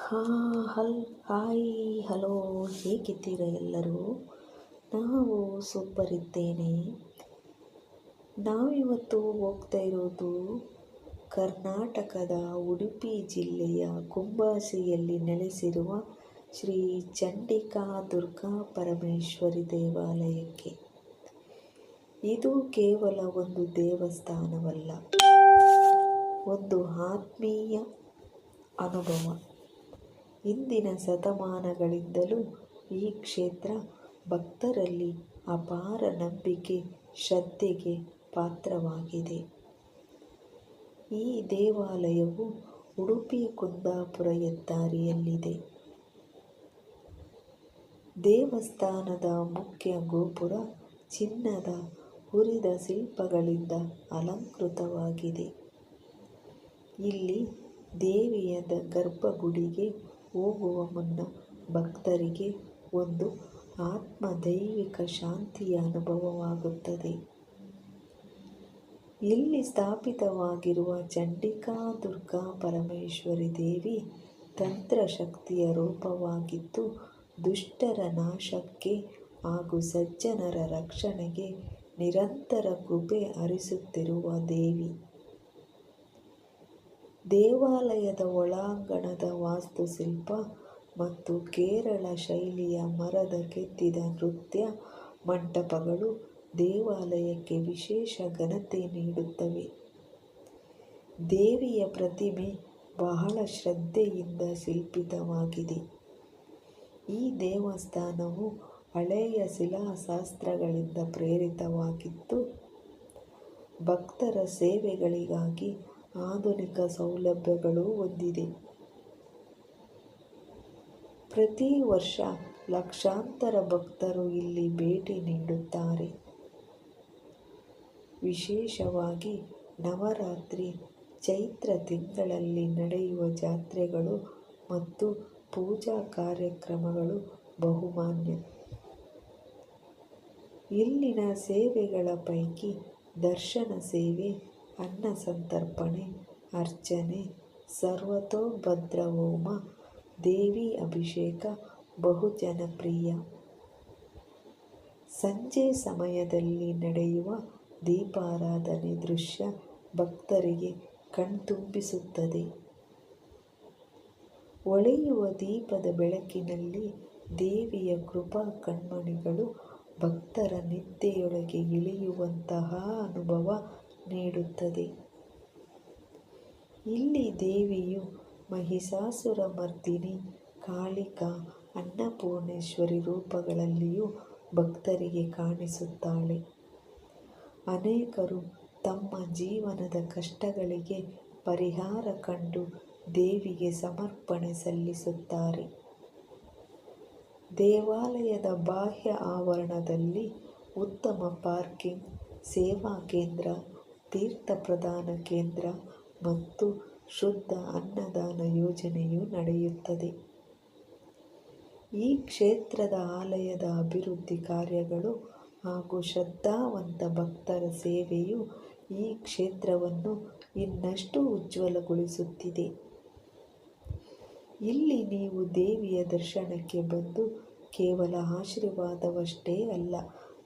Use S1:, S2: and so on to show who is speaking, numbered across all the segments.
S1: ಹಾ, ಹಲ್, hi, hello, ಹೇಗಿದ್ದೀರ ಎಲ್ಲರೂ? ನಾವು ಸೂಪರ್ ಇದ್ದೇನೆ ನಾವಿವತ್ತು ಹೋಗ್ತಾ ಇರೋದು ಕರ್ನಾಟಕದ ಉಡುಪಿ ಜಿಲ್ಲೆಯ ಕುಂಬಾಸಿಯಲ್ಲಿ ನೆಲೆಸಿರುವ ಶ್ರೀ ಚಂಡಿಕಾ ದುರ್ಗಾ ಪರಮೇಶ್ವರಿ ದೇವಾಲಯಕ್ಕೆ. ಇದು ಕೇವಲ ಒಂದು ದೇವಸ್ಥಾನವಲ್ಲ, ಒಂದು ಆತ್ಮೀಯ ಅನುಭವ. ಇಂದಿನ ಶತಮಾನಗಳಿಂದಲೂ ಈ ಕ್ಷೇತ್ರ ಭಕ್ತರಲ್ಲಿ ಅಪಾರ ನಂಬಿಕೆ, ಶ್ರದ್ಧೆಗೆ ಪಾತ್ರವಾಗಿದೆ. ಈ ದೇವಾಲಯವು ಉಡುಪಿ ಕುಂದಾಪುರ ಹೆದ್ದಾರಿಯಲ್ಲಿದೆ. ದೇವಸ್ಥಾನದ ಮುಖ್ಯ ಗೋಪುರ ಚಿನ್ನದ ಹುರಿದ ಶಿಲ್ಪಗಳಿಂದ ಅಲಂಕೃತವಾಗಿದೆ. ಇಲ್ಲಿ ದೇವಿಯದ ಗರ್ಭಗುಡಿಗೆ ಹೋಗುವ ಮುನ್ನ ಭಕ್ತರಿಗೆ ಒಂದು ಆತ್ಮ ದೈವಿಕ ಶಾಂತಿಯ ಅನುಭವವಾಗುತ್ತದೆ. ಇಲ್ಲಿ ಸ್ಥಾಪಿತವಾಗಿರುವ ಚಂಡಿಕಾ ದುರ್ಗಾ ಪರಮೇಶ್ವರಿ ದೇವಿ ತಂತ್ರಶಕ್ತಿಯ ರೂಪವಾಗಿದ್ದು, ದುಷ್ಟರ ನಾಶಕ್ಕೆ ಹಾಗೂ ಸಜ್ಜನರ ರಕ್ಷಣೆಗೆ ನಿರಂತರ ಕೃಪೆ ಹರಿಸುತ್ತಿರುವ ದೇವಿ. ದೇವಾಲಯದ ಒಳಾಂಗಣದ ವಾಸ್ತುಶಿಲ್ಪ ಮತ್ತು ಕೇರಳ ಶೈಲಿಯ ಮರದ ಕೆತ್ತಿದ ನೃತ್ಯ ಮಂಟಪಗಳು ದೇವಾಲಯಕ್ಕೆ ವಿಶೇಷ ಘನತೆ ನೀಡುತ್ತವೆ. ದೇವಿಯ ಪ್ರತಿಮೆ ಬಹಳ ಶ್ರದ್ಧೆಯಿಂದ ಶಿಲ್ಪಿತವಾಗಿದೆ. ಈ ದೇವಸ್ಥಾನವು ಹಳೆಯ ಶಿಲಾಶಾಸ್ತ್ರಗಳಿಂದ ಪ್ರೇರಿತವಾಗಿದ್ದು, ಭಕ್ತರ ಸೇವೆಗಳಿಗಾಗಿ ಆಧುನಿಕ ಸೌಲಭ್ಯಗಳು ಹೊಂದಿದೆ. ಪ್ರತಿ ವರ್ಷ ಲಕ್ಷಾಂತರ ಭಕ್ತರು ಇಲ್ಲಿ ಭೇಟಿ ನೀಡುತ್ತಾರೆ. ವಿಶೇಷವಾಗಿ ನವರಾತ್ರಿ ಚೈತ್ರ ತಿಂಗಳಲ್ಲಿ ನಡೆಯುವ ಜಾತ್ರೆಗಳು ಮತ್ತು ಪೂಜಾ ಕಾರ್ಯಕ್ರಮಗಳು ಬಹುಮಾನ್ಯ. ಇಲ್ಲಿನ ಸೇವೆಗಳ ಪೈಕಿ ದರ್ಶನ ಸೇವೆ ಅನ್ನ ಸಂತರ್ಪಣೆ, ಅರ್ಚನೆ ಸರ್ವತೋಭದ್ರ ಹೋಮ ದೇವಿ ಅಭಿಷೇಕ ಬಹು ಜನಪ್ರಿಯ ಸಂಜೆ ಸಮಯದಲ್ಲಿ ನಡೆಯುವ ದೀಪಾರಾಧನೆ ದೃಶ್ಯ ಭಕ್ತರಿಗೆ ಕಣ್ತುಂಬಿಸುತ್ತದೆ. ಒಳೆಯುವ ದೀಪದ ಬೆಳಕಿನಲ್ಲಿ ದೇವಿಯ ಕೃಪಾ ಕಣ್ಮಣಿಗಳು ಭಕ್ತರ ನಿದ್ದೆಯೊಳಗೆ ಇಳಿಯುವಂತಹ ಅನುಭವ ನೀಡುತ್ತದೆ. ಇಲ್ಲಿ ದೇವಿಯು ಮಹಿಷಾಸುರ ಮರ್ದಿನಿ ಕಾಳಿಕಾ ಅನ್ನಪೂರ್ಣೇಶ್ವರಿ ರೂಪಗಳಲ್ಲಿಯೂ ಭಕ್ತರಿಗೆ ಕಾಣಿಸುತ್ತಾಳೆ. ಅನೇಕರು ತಮ್ಮ ಜೀವನದ ಕಷ್ಟಗಳಿಗೆ ಪರಿಹಾರ ಕಂಡು ದೇವಿಗೆ ಸಮರ್ಪಣೆ ಸಲ್ಲಿಸುತ್ತಾರೆ. ದೇವಾಲಯದ ಬಾಹ್ಯ ಆವರಣದಲ್ಲಿ ಉತ್ತಮ ಪಾರ್ಕಿಂಗ್, ಸೇವಾ ಕೇಂದ್ರ ತೀರ್ಥ ಪ್ರಧಾನ ಕೇಂದ್ರ ಮತ್ತು ಶುದ್ಧ ಅನ್ನದಾನ ಯೋಜನೆಯು ನಡೆಯುತ್ತದೆ. ಈ ಕ್ಷೇತ್ರದ ಆಲಯದ ಅಭಿವೃದ್ಧಿ ಕಾರ್ಯಗಳು ಹಾಗೂ ಶ್ರದ್ಧಾವಂತ ಭಕ್ತರ ಸೇವೆಯು ಈ ಕ್ಷೇತ್ರವನ್ನು ಇನ್ನಷ್ಟು ಉಜ್ವಲಗೊಳಿಸುತ್ತಿದೆ. ಇಲ್ಲಿ ನೀವು ದೇವಿಯ ದರ್ಶನಕ್ಕೆ ಬಂದು ಕೇವಲ ಆಶೀರ್ವಾದವಷ್ಟೇ ಅಲ್ಲ,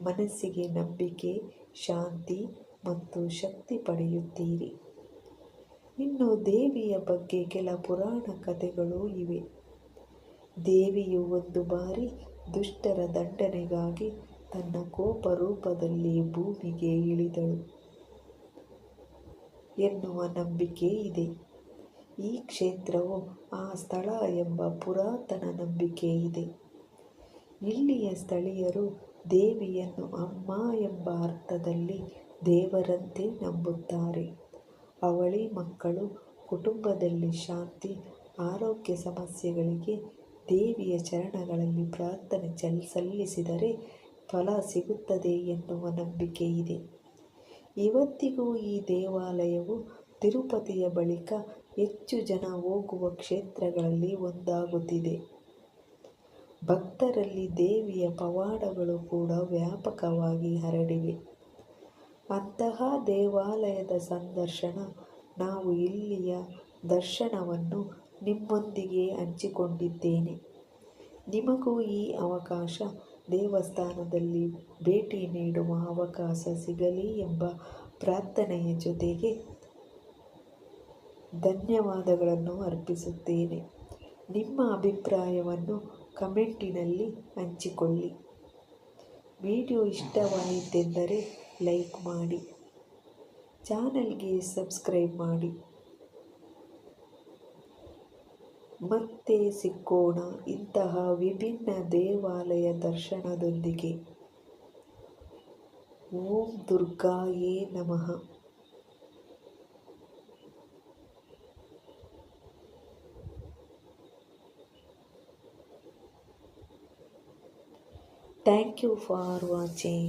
S1: ಮನಸ್ಸಿಗೆ ನಂಬಿಕೆ, ಶಾಂತಿ ಮತ್ತು ಶಕ್ತಿ ಪಡೆಯುತ್ತೀರಿ. ಇನ್ನು ದೇವಿಯ ಬಗ್ಗೆ ಕೆಲ ಪುರಾಣ ಕಥೆಗಳು ಇವೆ. ದೇವಿಯು ಒಂದು ಬಾರಿ ದುಷ್ಟರ ದಂಡನೆಗಾಗಿ ತನ್ನ ಕೋಪ ರೂಪದಲ್ಲಿ ಭೂಮಿಗೆ ಇಳಿದಳು. ಎನ್ನುವ ನಂಬಿಕೆ ಇದೆ. ಈ ಕ್ಷೇತ್ರವು ಆ ಸ್ಥಳ ಎಂಬ ಪುರಾತನ ನಂಬಿಕೆ ಇದೆ. ಇಲ್ಲಿಯ ಸ್ಥಳೀಯರು ದೇವಿಯನ್ನು ಅಮ್ಮ ಎಂಬ ಅರ್ಥದಲ್ಲಿ ದೇವರಂತೆ ನಂಬುತ್ತಾರೆ. ಅವಳಿ ಮಕ್ಕಳು ಕುಟುಂಬದಲ್ಲಿ ಶಾಂತಿ, ಆರೋಗ್ಯ ಸಮಸ್ಯೆಗಳಿಗೆ ದೇವಿಯ ಚರಣಗಳಲ್ಲಿ ಪ್ರಾರ್ಥನೆ ಚಲ್ ಸಲ್ಲಿಸಿದರೆ ಫಲ ಸಿಗುತ್ತದೆ ಎನ್ನುವ ನಂಬಿಕೆ ಇದೆ. ಇವತ್ತಿಗೂ ಈ ದೇವಾಲಯವು ತಿರುಪತಿಯ ಬಳಿಕ ಹೆಚ್ಚು ಜನ ಹೋಗುವ ಕ್ಷೇತ್ರಗಳಲ್ಲಿ ಒಂದಾಗುತ್ತಿದೆ. ಭಕ್ತರಲ್ಲಿ ದೇವಿಯ ಪವಾಡಗಳು ಕೂಡ ವ್ಯಾಪಕವಾಗಿ ಹರಡಿವೆ. ಅಂತಹ ದೇವಾಲಯದ ಸಂದರ್ಶನ ನಾವು ಇಲ್ಲಿಯ ದರ್ಶನವನ್ನು ನಿಮ್ಮೊಂದಿಗೆ ಹಂಚಿಕೊಂಡಿದ್ದೇನೆ. ನಿಮಗೂ ಈ ಅವಕಾಶ ದೇವಸ್ಥಾನದಲ್ಲಿ ಭೇಟಿ ನೀಡುವ ಅವಕಾಶ ಸಿಗಲಿ ಎಂಬ ಪ್ರಾರ್ಥನೆಯ ಜೊತೆಗೆ ಧನ್ಯವಾದಗಳನ್ನು ಅರ್ಪಿಸುತ್ತೇನೆ. ನಿಮ್ಮ ಅಭಿಪ್ರಾಯವನ್ನು ಕಮೆಂಟಿನಲ್ಲಿ ಹಂಚಿಕೊಳ್ಳಿ. ವಿಡಿಯೋ ಇಷ್ಟವಾಯಿತೆಂದರೆ ಲೈಕ್ ಮಾಡಿ, ಚಾನಲ್ಗೆ ಸಬ್ಸ್ಕ್ರೈಬ್ ಮಾಡಿ. ಮತ್ತೆ ಸಿಕ್ಕೋಣ ಇಂತಹ ವಿಭಿನ್ನ ದೇವಾಲಯ ದರ್ಶನದೊಂದಿಗೆ. ಓಂ ದುರ್ಗಾಯೇ ನಮಃ. Thank you for watching.